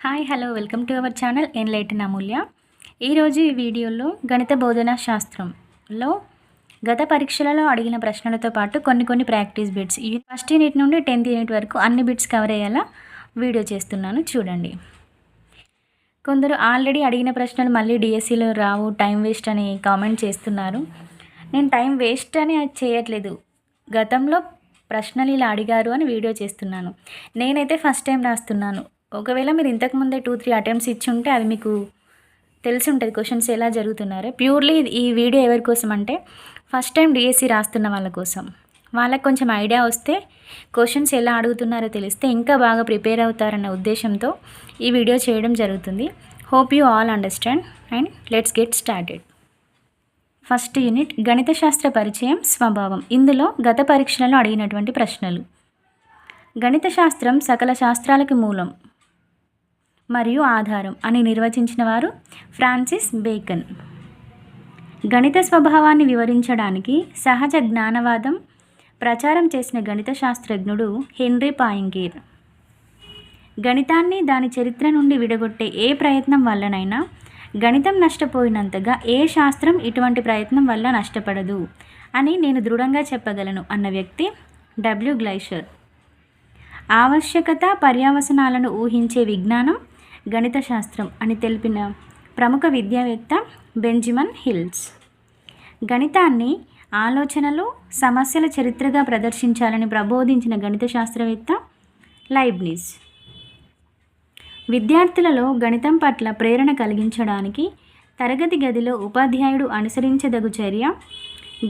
Hi hello welcome to our channel enlighten Amulya. ఈరోజు ఈ వీడియోలో గణిత బోధనా శాస్త్రంలో గత పరీక్షలలో అడిగిన ప్రశ్నలతో పాటు కొన్ని కొన్ని ప్రాక్టీస్ బిట్స్ ఈ ఫస్ట్ యూనిట్ నుండి టెన్త్ యూనిట్ వరకు అన్ని బిట్స్ కవర్ అయ్యేలా వీడియో చేస్తున్నాను చూడండి. కొందరు ఆల్రెడీ అడిగిన ప్రశ్నలు మళ్ళీ డిఎస్సిలో రావు టైం వేస్ట్ అని కామెంట్ చేస్తున్నారు. నేను టైం వేస్ట్ అని చేయట్లేదు. గతంలో ప్రశ్నలు ఇలా అడిగారు అని వీడియో చేస్తున్నాను. నేనైతే ఫస్ట్ టైం రాస్తున్నాను. ఒకవేళ మీరు ఇంతకుముందే టూ త్రీ అటెంప్ట్స్ ఇచ్చి ఉంటే అది మీకు తెలిసి ఉంటుంది క్వశ్చన్స్ ఎలా జరుగుతున్నారో. ప్యూర్లీ ఈ వీడియో ఎవరి కోసం అంటే ఫస్ట్ టైం డిఎస్సి రాస్తున్న వాళ్ళ కోసం. వాళ్ళకి కొంచెం ఐడియా వస్తే క్వశ్చన్స్ ఎలా అడుగుతున్నారో తెలిస్తే ఇంకా బాగా ప్రిపేర్ అవుతారన్న ఉద్దేశంతో ఈ వీడియో చేయడం జరుగుతుంది. Hope you all understand and let's get started first unit గణిత శాస్త్ర పరిచయం స్వభావం. ఇందులో గత పరీక్షలలో అడిగినటువంటి ప్రశ్నలు. గణిత శాస్త్రం సకల శాస్త్రాలకి మూలం. మరియు ఆధారం అని నిర్వచించిన వారు ఫ్రాన్సిస్ బేకన్. గణిత స్వభావాన్ని వివరించడానికి సహజ జ్ఞానవాదం ప్రచారం చేసిన గణిత శాస్త్రజ్ఞుడు హెన్రీ పాయింగేర్ గణితాన్ని దాని చరిత్ర నుండి విడగొట్టే ఏ ప్రయత్నం వల్లనైనా గణితం నష్టపోయినంతగా ఏ శాస్త్రం ఇటువంటి ప్రయత్నం వల్ల నష్టపడదు అని నేను దృఢంగా చెప్పగలను అన్న వ్యక్తి డబ్ల్యూ గ్లైషర్. ఆవశ్యకత పర్యావసనాలను ఊహించే విజ్ఞానం గణిత శాస్త్రం అని తెలిపిన ప్రముఖ విద్యావేత్త బెంజిమన్ హిల్స్. గణితాన్ని ఆలోచనలు సమస్యల చరిత్రగా ప్రదర్శించాలని ప్రబోధించిన గణిత శాస్త్రవేత్త లైబ్నిజ్. విద్యార్థులలో గణితం పట్ల ప్రేరణ కలిగించడానికి తరగతి గదిలో ఉపాధ్యాయుడు అనుసరించదగు చర్య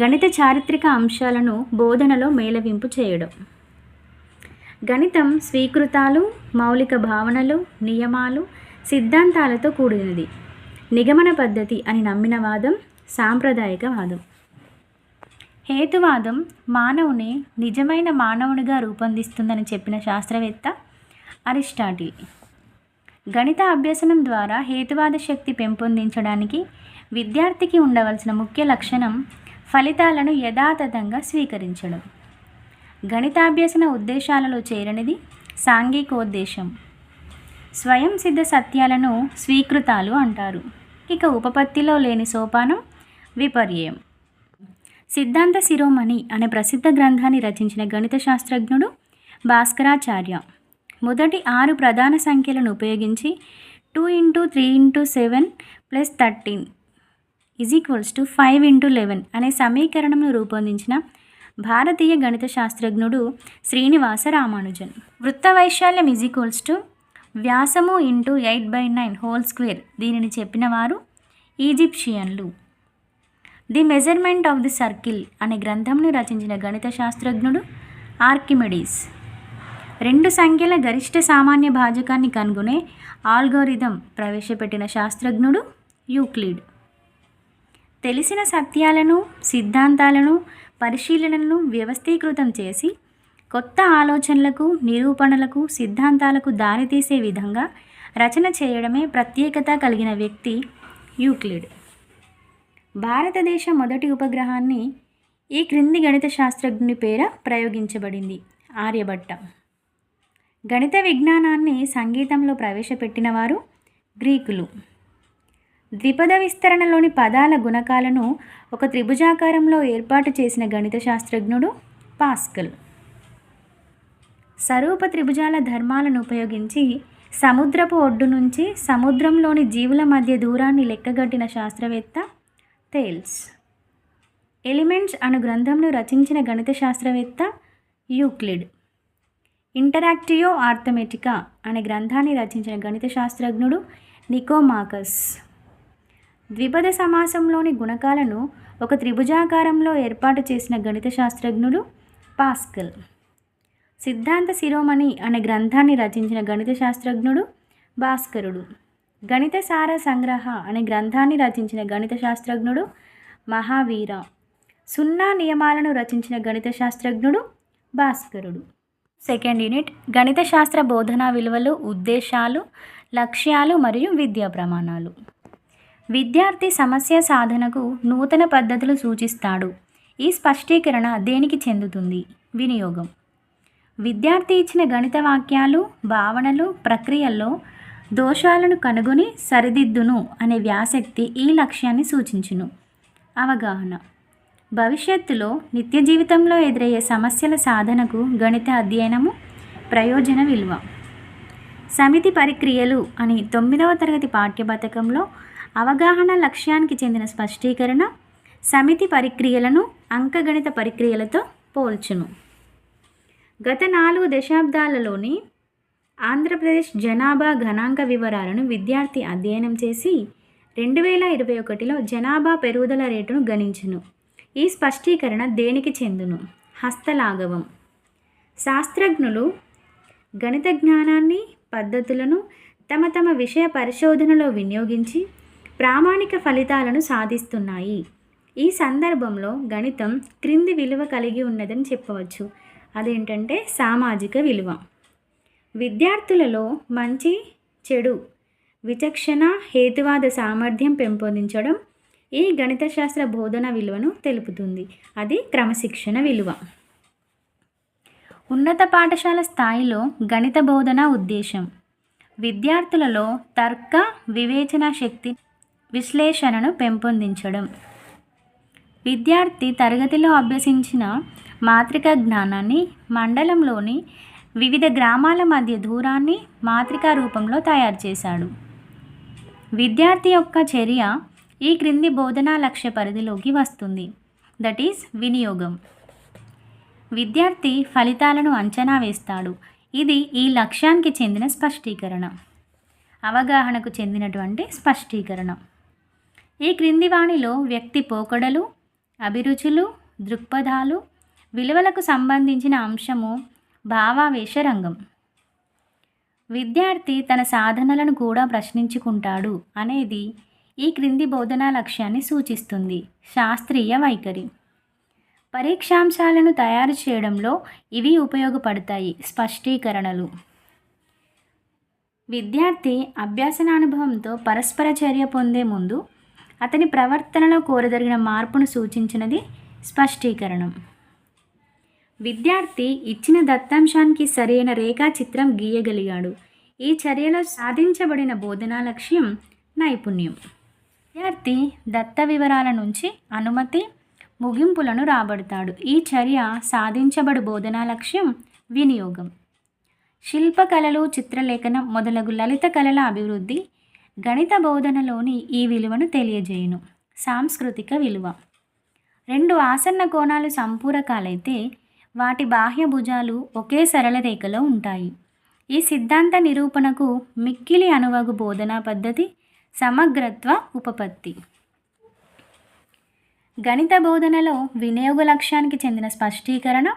గణిత చారిత్రక అంశాలను బోధనలో మేళవింపు చేయడం. గణితం స్వీకృతాలు మౌలిక భావనలు నియమాలు సిద్ధాంతాలతో కూడినది. నిగమన పద్ధతి అని నమ్మిన వాదం సాంప్రదాయక వాదం. హేతువాదం మానవుని నిజమైన మానవునిగా రూపొందిస్తుందని చెప్పిన శాస్త్రవేత్త అరిస్టాటిల్. గణిత అభ్యసనం ద్వారా హేతువాద శక్తి పెంపొందించడానికి విద్యార్థికి ఉండవలసిన ముఖ్య లక్షణం ఫలితాలను యథాతథంగా స్వీకరించడం. గణితాభ్యసన ఉద్దేశాలలో చేరనిది సాంఘికోద్దేశం. స్వయం సిద్ధ సత్యాలను స్వీకృతాలు అంటారు. ఇక ఉపపత్తిలో లేని సోపానం విపర్యయం సిద్ధాంత శిరోమణి అనే ప్రసిద్ధ గ్రంథాన్ని రచించిన గణిత శాస్త్రజ్ఞుడు భాస్కరాచార్య మొదటి ఆరు ప్రధాన సంఖ్యలను ఉపయోగించి two into three into seven plus thirteen is equals to five into eleven అనే సమీకరణను రూపొందించిన భారతీయ గణిత శాస్త్రజ్ఞుడు శ్రీనివాస రామానుజన్. వృత్త వైశాల్యం is equals to వ్యాసము into eight by nine whole square దీనిని చెప్పిన వారు ఈజిప్షియన్లు. The measurement of the circle అనే గ్రంథంను రచించిన గణిత శాస్త్రజ్ఞుడు ఆర్కిమెడీస్. రెండు సంఖ్యల గరిష్ట సామాన్య భాజకాన్ని కనుగొనే ఆల్గోరిథం ప్రవేశపెట్టిన శాస్త్రజ్ఞుడు యూక్లిడ్. తెలిసిన సత్యాలను సిద్ధాంతాలను పరిశీలనలను వ్యవస్థీకృతం చేసి కొత్త ఆలోచనలకు నిరూపణలకు సిద్ధాంతాలకు దారితీసే విధంగా రచన చేయడమే ప్రత్యేకత కలిగిన వ్యక్తి యూక్లిడ్. భారతదేశ మొదటి ఉపగ్రహాన్ని ఈ క్రింది గణిత శాస్త్రజ్ఞుని పేర ప్రయోగించబడింది ఆర్యభట్ట. గణిత విజ్ఞానాన్ని సంగీతంలో ప్రవేశపెట్టినవారు గ్రీకులు. ద్విపద విస్తరణలోని పదాల గుణకాలను ఒక త్రిభుజాకారంలో ఏర్పాటు చేసిన గణిత శాస్త్రజ్ఞుడు పాస్కల్. సరూప త్రిభుజాల ధర్మాలను ఉపయోగించి సముద్రపు ఒడ్డు నుంచి సముద్రంలోని జీవుల మధ్య దూరాన్ని లెక్కగట్టిన శాస్త్రవేత్త థేల్స్ ఎలిమెంట్స్ అను గ్రంథంను రచించిన గణిత శాస్త్రవేత్త యూక్లిడ్. ఇంటరాక్టియో ఆర్థమెటికా అనే గ్రంథాన్ని రచించిన గణిత శాస్త్రజ్ఞుడు నికోమాకస్. ద్విపద సమాసంలోని గుణకాలను ఒక త్రిభుజాకారంలో ఏర్పాటు చేసిన గణిత శాస్త్రజ్ఞుడు పాస్కల్. సిద్ధాంత శిరోమణి అనే గ్రంథాన్ని రచించిన గణిత శాస్త్రజ్ఞుడు భాస్కరుడు. గణిత సార సంగ్రహ అనే గ్రంథాన్ని రచించిన గణిత శాస్త్రజ్ఞుడు మహావీర. సున్నా నియమాలను రచించిన గణిత శాస్త్రజ్ఞుడు భాస్కరుడు. సెకండ్ యూనిట్ గణిత శాస్త్ర బోధనా విలువలు ఉద్దేశాలు లక్ష్యాలు మరియు విద్యా ప్రమాణాలు. విద్యార్థి సమస్య సాధనకు నూతన పద్ధతులు సూచిస్తాడు. ఈ స్పష్టీకరణ దేనికి చెందుతుంది? వినియోగం. విద్యార్థి ఇచ్చిన గణిత వాక్యాలు భావనలు ప్రక్రియల్లో దోషాలను కనుగొని సరిదిద్దును అనే వ్యాసక్తి ఈ లక్ష్యాన్ని సూచించును. అవగాహన. భవిష్యత్తులో నిత్య జీవితంలో ఎదురయ్యే సమస్యల సాధనకు గణిత అధ్యయనము ప్రయోజన విలువ. సమితి పరిక్రియలు అని తొమ్మిదవ తరగతి పాఠ్యపథకంలో అవగాహన లక్ష్యానికి చెందిన స్పష్టీకరణ సమితి పరిక్రియలను అంకగణిత పరిక్రియలతో పోల్చును. గత నాలుగు దశాబ్దాలలోని ఆంధ్రప్రదేశ్ జనాభా గణాంక వివరాలను విద్యార్థి అధ్యయనం చేసి రెండు వేల ఇరవై ఒకటిలో జనాభా పెరుగుదల రేటును గణించును. ఈ స్పష్టీకరణ దేనికి చెందును? హస్తలాఘవం. శాస్త్రజ్ఞులు గణిత జ్ఞానాన్ని పద్ధతులను తమ తమ విషయ పరిశోధనలో వినియోగించి ప్రామాణిక ఫలితాలను సాధిస్తున్నాయి. ఈ సందర్భంలో గణితం క్రింది విలువ కలిగి ఉన్నదని చెప్పవచ్చు. అదేంటంటే సామాజిక విలువ. విద్యార్థులలో మంచి చెడు విచక్షణ హేతువాద సామర్థ్యం పెంపొందించడం ఈ గణిత శాస్త్ర బోధన విలువను తెలుపుతుంది. అది క్రమశిక్షణ విలువ. ఉన్నత పాఠశాల స్థాయిలో గణిత బోధన ఉద్దేశం. విద్యార్థులలో తర్క వివేచన శక్తి విశ్లేషణను పెంపొందించడం. విద్యార్థి తరగతిలో అభ్యసించిన మాత్రిక జ్ఞానాన్ని మండలంలోని వివిధ గ్రామాల మధ్య దూరాన్ని మాత్రికా రూపంలో తయారు చేశాడు. విద్యార్థి యొక్క చర్య ఈ క్రింది బోధనా లక్ష్య పరిధిలోకి వస్తుంది. దట్ ఈస్ వినియోగం. విద్యార్థి ఫలితాలను అంచనా వేస్తాడు. ఇది ఈ లక్ష్యానికి చెందిన స్పష్టీకరణ. అవగాహనకు చెందినటువంటి స్పష్టీకరణ. ఈ క్రింది వాణిలో వ్యక్తి పోకడలు అభిరుచులు దృక్పథాలు విలువలకు సంబంధించిన అంశము భావావేశ రంగం. విద్యార్థి తన సాధనలను కూడా ప్రశ్నించుకుంటాడు అనేది ఈ క్రింది బోధనా లక్ష్యాన్ని సూచిస్తుంది. శాస్త్రీయ వైఖరి. పరీక్షాంశాలను తయారు చేయడంలో ఇవి ఉపయోగపడతాయి. స్పష్టీకరణలు. విద్యార్థి అభ్యాసనానుభవంతో పరస్పర చర్య పొందే ముందు అతని ప్రవర్తనలో కోరదగిన మార్పును సూచించినది స్పష్టీకరణం. విద్యార్థి ఇచ్చిన దత్తాంశానికి సరైన రేఖాచిత్రం గీయగలిగాడు. ఈ చర్యలో సాధించబడిన బోధనా లక్ష్యం నైపుణ్యం. విద్యార్థి దత్త వివరాల నుంచి అనుమతి ముగింపులను రాబడతాడు. ఈ చర్య సాధించబడు బోధనా లక్ష్యం వినియోగం. శిల్పకళలు చిత్రలేఖనం మొదలగు లలిత కళల అభివృద్ధి గణిత బోధనలోని ఈ విలువను తెలియజేయును. సాంస్కృతిక విలువ. రెండు ఆసన్న కోణాలు సంపూరకాలైతే వాటి బాహ్య భుజాలు ఒకే సరళ రేఖలో ఉంటాయి. ఈ సిద్ధాంత నిరూపణకు మిక్కిలి అనువగు బోధనా పద్ధతి సమగ్రత్వ ఉపపత్తి. గణిత బోధనలో వినియోగ లక్ష్యానికి చెందిన స్పష్టీకరణ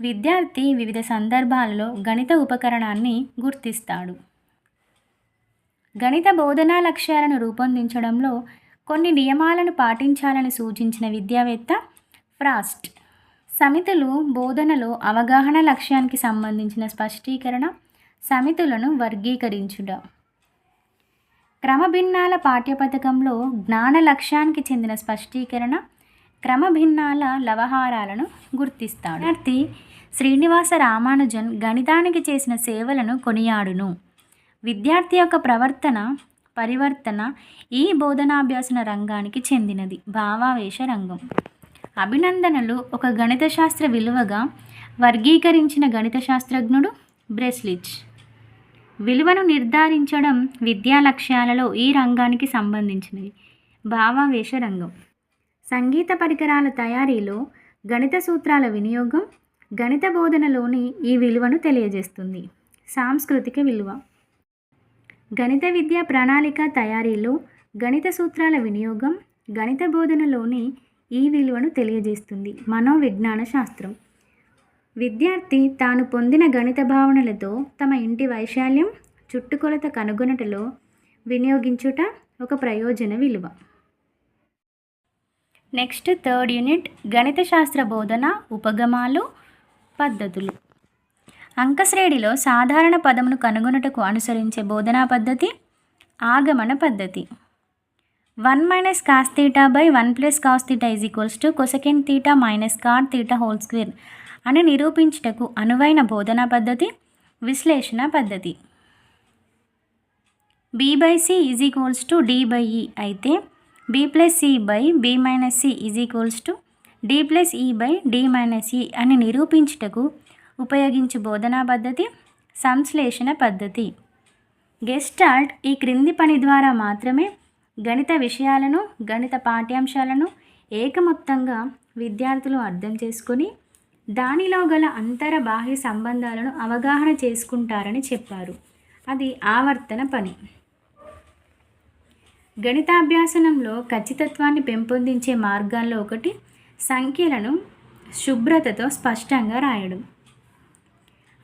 విద్యార్థి వివిధ సందర్భాలలో గణిత ఉపకరణాన్ని గుర్తిస్తాడు. గణిత బోధనా లక్ష్యాలను రూపొందించడంలో కొన్ని నియమాలను పాటించాలని సూచించిన విద్యావేత్త ఫ్రాస్ట్. సమితులు బోధనలో అవగాహన లక్ష్యానికి సంబంధించిన స్పష్టీకరణ సమితులను వర్గీకరించుట. క్రమభిన్నాల పాఠ్యపథకంలో జ్ఞాన లక్ష్యానికి చెందిన స్పష్టీకరణ క్రమభిన్నాల లవహారాలను గుర్తిస్తాడు. విద్యార్థి శ్రీనివాస రామానుజన్ గణితానికి చేసిన సేవలను కొనియాడును. విద్యార్థి యొక్క ప్రవర్తన పరివర్తన ఈ బోధనాభ్యాసన రంగానికి చెందినది. భావావేశ రంగం. అభినందనలు. ఒక గణిత శాస్త్ర విలువగా వర్గీకరించిన గణిత శాస్త్రజ్ఞుడు బ్రెస్లిచ్. విలువను నిర్ధారించడం విద్యా లక్ష్యాలలో ఈ రంగానికి సంబంధించినవి భావావేశ రంగం. సంగీత పరికరాల తయారీలో గణిత సూత్రాల వినియోగం గణిత బోధనలోని ఈ విలువను తెలియజేస్తుంది. సాంస్కృతిక విలువ. గణిత విద్య ప్రణాళిక తయారీలో గణిత సూత్రాల వినియోగం గణిత బోధనలోని ఈ విలువను తెలియజేస్తుంది మనోవిజ్ఞాన శాస్త్రం. విద్యార్థి తాను పొందిన గణిత భావనలతో తమ ఇంటి వైశాల్యం చుట్టుకొలత కనుగొనటలో వినియోగించుట ఒక ప్రయోజన విలువ. నెక్స్ట్ థర్డ్ యూనిట్ గణిత శాస్త్ర బోధన ఉపగమాలు పద్ధతులు. అంకశ్రేణిలో సాధారణ పదమును కనుగొనుటకు అనుసరించే బోధనా పద్ధతి ఆగమన పద్ధతి. One minus cos theta by one plus cos theta is equals to cosec theta minus cot theta whole square అని నిరూపించుటకు అనువైన బోధనా పద్ధతి విశ్లేషణ పద్ధతి. B by C is equals to D by E అయితే B plus C by B minus C is equals to D plus E by D minus E అని నిరూపించుటకు ఉపయోగించు బోధనా పద్ధతి సంశ్లేషణ పద్ధతి. గెస్టాల్ట్ ఈ క్రింది పని ద్వారా మాత్రమే గణిత విషయాలను గణిత పాఠ్యాంశాలను ఏకమొత్తంగా విద్యార్థులు అర్థం చేసుకొని దానిలో గల అంతర బాహ్య సంబంధాలను అవగాహన చేసుకుంటారని చెప్పారు. అది ఆవర్తన పని. గణితాభ్యాసనంలో ఖచ్చితత్వాన్ని పెంపొందించే మార్గాల్లో ఒకటి సంఖ్యలను శుభ్రతతో స్పష్టంగా రాయడం.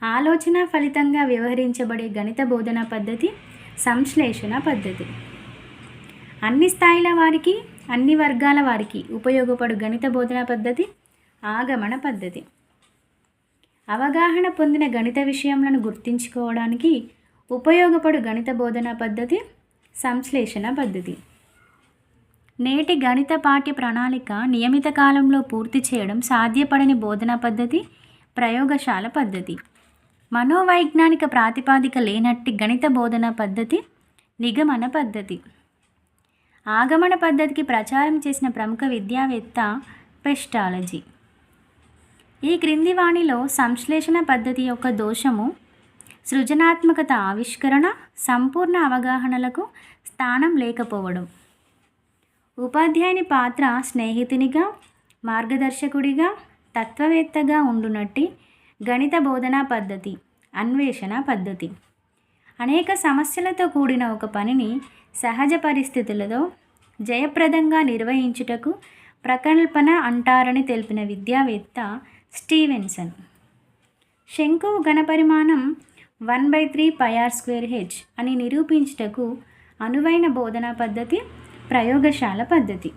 ఆలోచన ఫలితంగా వ్యవహరించబడే గణిత బోధన పద్ధతి సంశ్లేషణ పద్ధతి. అన్ని స్థాయిల వారికి అన్ని వర్గాల వారికి ఉపయోగపడు గణిత బోధన పద్ధతి ఆగమన పద్ధతి. అవగాహన పొందిన గణిత విషయములను గుర్తించుకోవడానికి ఉపయోగపడు గణిత బోధన పద్ధతి సంశ్లేషణ పద్ధతి. నేటి గణిత పాఠ్య ప్రణాళిక నియమిత కాలంలో పూర్తి చేయడం సాధ్యపడని బోధనా పద్ధతి ప్రయోగశాల పద్ధతి. మనోవైజ్ఞానిక ప్రాతిపాదిక లేనట్టి గణిత బోధన పద్ధతి నిగమన పద్ధతి. ఆగమన పద్ధతికి ప్రచారం చేసిన ప్రముఖ విద్యావేత్త పెస్టాలజీ. ఈ క్రింది వాణిలో సంశ్లేషణ పద్ధతి యొక్క దోషము సృజనాత్మకత ఆవిష్కరణ సంపూర్ణ అవగాహనలకు స్థానం లేకపోవడం. ఉపాధ్యాయుని పాత్ర స్నేహితునిగా మార్గదర్శకుడిగా తత్వవేత్తగా ఉండునట్టి గణిత బోధనా పద్ధతి అన్వేషణ పద్ధతి. అనేక సమస్యలతో కూడిన ఒక పనిని సహజ పరిస్థితులలో జయప్రదంగా నిర్వహించుటకు ప్రకల్పన అంటారని తెలిపిన విద్యావేత్త స్టీవెన్సన్. శంకు ఘనపరిమాణం one by three pi r square H అని నిరూపించుటకు అనువైన బోధనా పద్ధతి ప్రయోగశాల పద్ధతి.